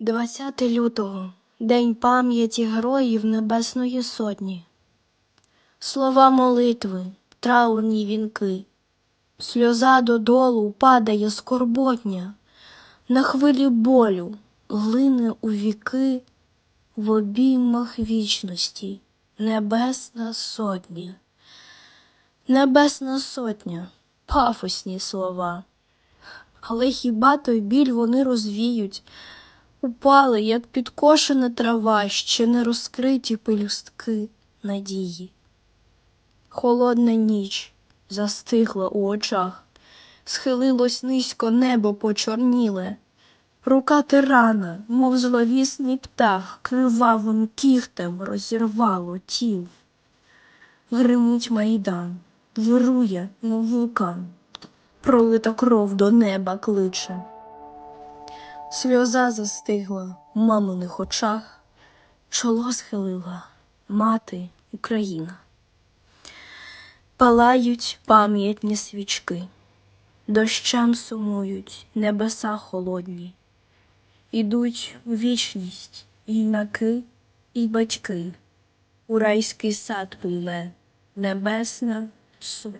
20 лютого День пам'яті героїв Небесної Сотні. Слова молитви, траурні вінки, сльоза додолу падає скорботня, на хвилі болю глине у віки, в обіймах вічності Небесна Сотня. Небесна Сотня, пафосні слова. Але хіба той біль вони розвіють? Упали, як підкошена трава, ще не розкриті пелюстки надії. Холодна ніч застигла у очах, схилилось низько небо почорніле. Рука тирана, мов зловісний птах, кривавим кігтем розірвало тіл. Гримить майдан, вирує, мов вулкан, пролита кров до неба кличе. Сльоза застигла в маминих очах, чоло схилила мати Україна. Палають пам'ятні свічки, дощам сумують небеса холодні, ідуть у вічність юнаки і батьки, у райський сад пливе небесна суть.